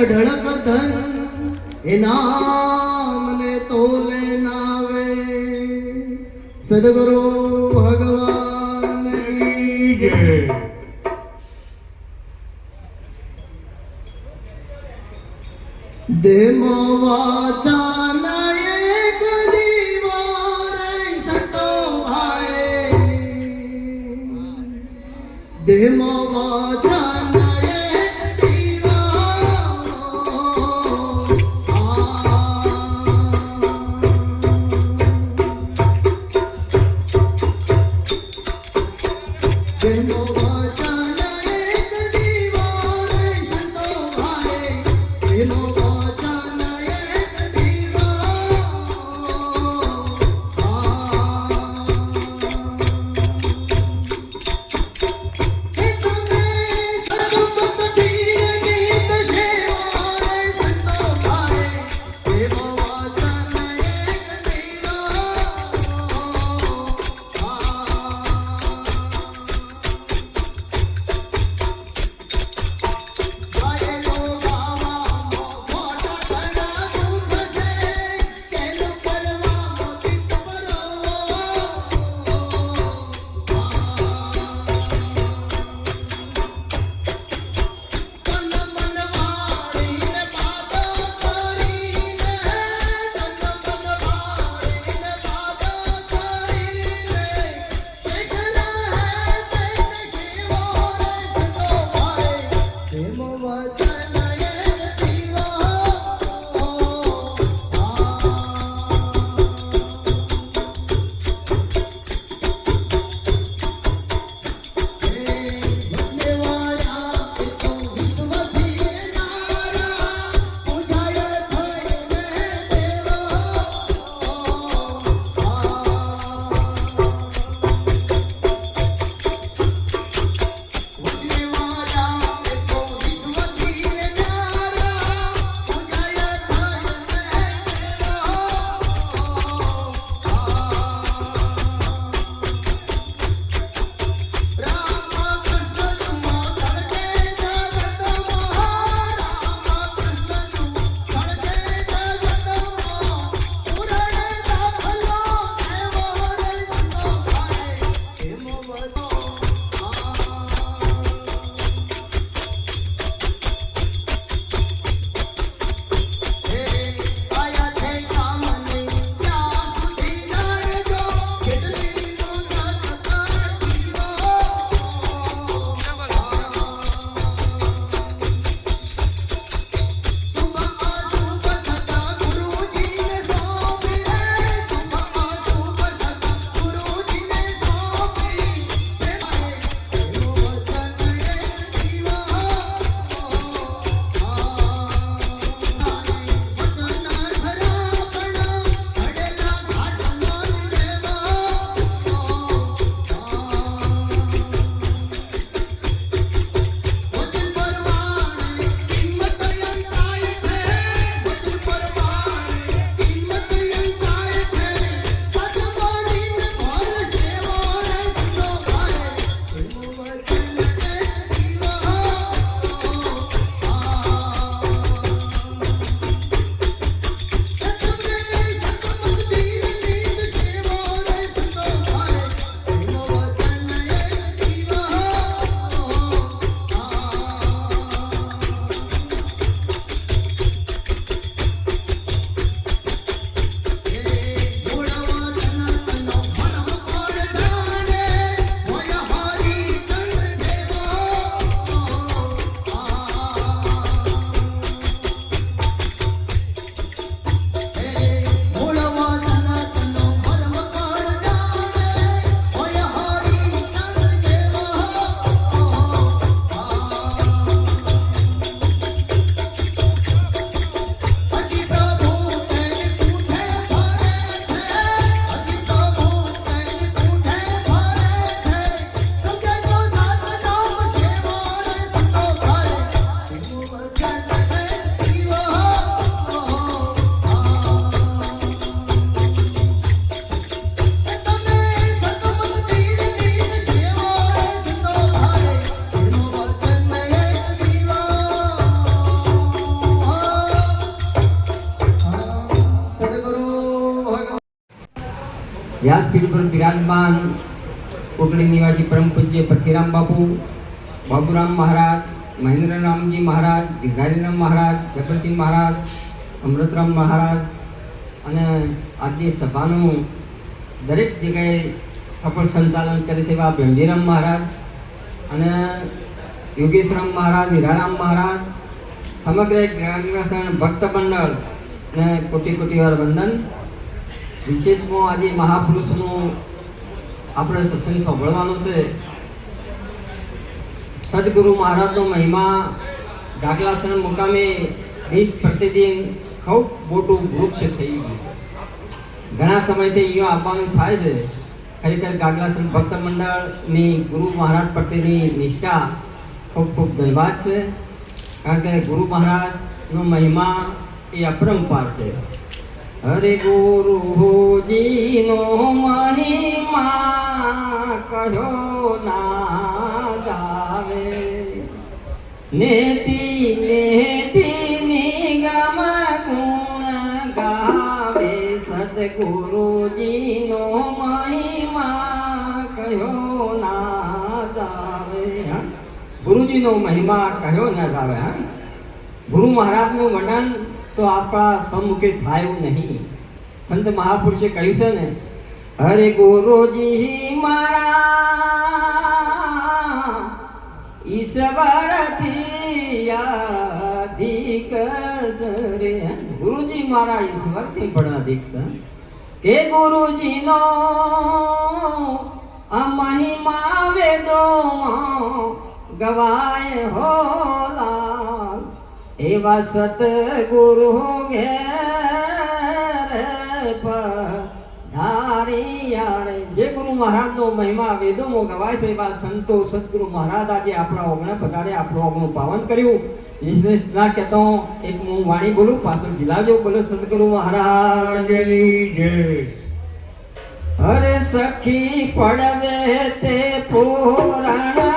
અઢળક ધન એનામને તો લેનાવે સદગુરુ ભગવાન દેમો વાચા Demo 我在 વ્યાસપીઠ પર બિરાજમાન કોટડી નિવાસી પરમ પૂજ્ય પરથીરામ બાપુ, બાબુરામ મહારાજ, મહેન્દ્રરામજી મહારાજ, દીર્ઘારીરામ મહારાજ જબરસિંહ મહારાજ, અમૃતરામ મહારાજ અને આજની સભાનું દરેક જગ્યાએ સફળ સંચાલન કરે છે એવા ભીમજીરામ મહારાજ અને યોગેશરામ મહારાજ હીરારામ મહારાજ, સમગ્ર ગ્રામનિવાસણ ભક્ત મંડળ ને કોટી કોટી વાર વંદન વિશેષમાં આજે મહાપુરુષનું આપણે સત્સંગ સાંભળવાનો છે. સદગુરુ મહારાજનો મહિમા ગાગલાસન મુકામે દિન પ્રતિદિન ખૂબ મોટું વૃક્ષ થઈ ગયું છે. ઘણા સમયથી અહીંયા આવવાનું થાય છે. ખરેખર ગાગલાસન ભક્ત મંડળની ગુરુ મહારાજ પ્રત્યેની નિષ્ઠા ખૂબ ખૂબ ધન્યવાદ છે. કારણ કે ગુરુ મહારાજનો મહિમા એ અપરંપાર છે. હરે ગુરુજીનો મહિમા કહ્યો ના જાવે નેતિ નેતિ નિગમ ગુણ ગાવે. સદગુરુજીનો મહિમા કહ્યો ના હા? ગુરુજીનો મહિમા કહ્યો ના જાવે હા? ગુરુ મહારાજનું વર્ણન તો આપણા સમુખે થાય નહીં. સંત મહાપુરુષે કહ્યું છે ને, હરે ગુરુજી મારા, ઈશ્વરથી અધિક સરે. ગુરુજી મારા, ઈશ્વરથી પણ અધિક છે કે ગુરુજીનો આ મહિમા વેદોમાં ગવાય હો એવા સતગુરુ જે ગુરુ મહારાજનો મહિમા વેદોમાં ગવાય છે, એવા સંતો સદગુરુ મહારાજ આજે આપણા ઓગણે પધારે, આપણું ઓગણું પાવન કર્યું. વિશેષ ના કહેતો એક હું વાણી બોલું, પાછળ જિલ્લાજો બોલો, સદગુરુ મહારાજ. અરે સખી, પડવે તે પુરાણ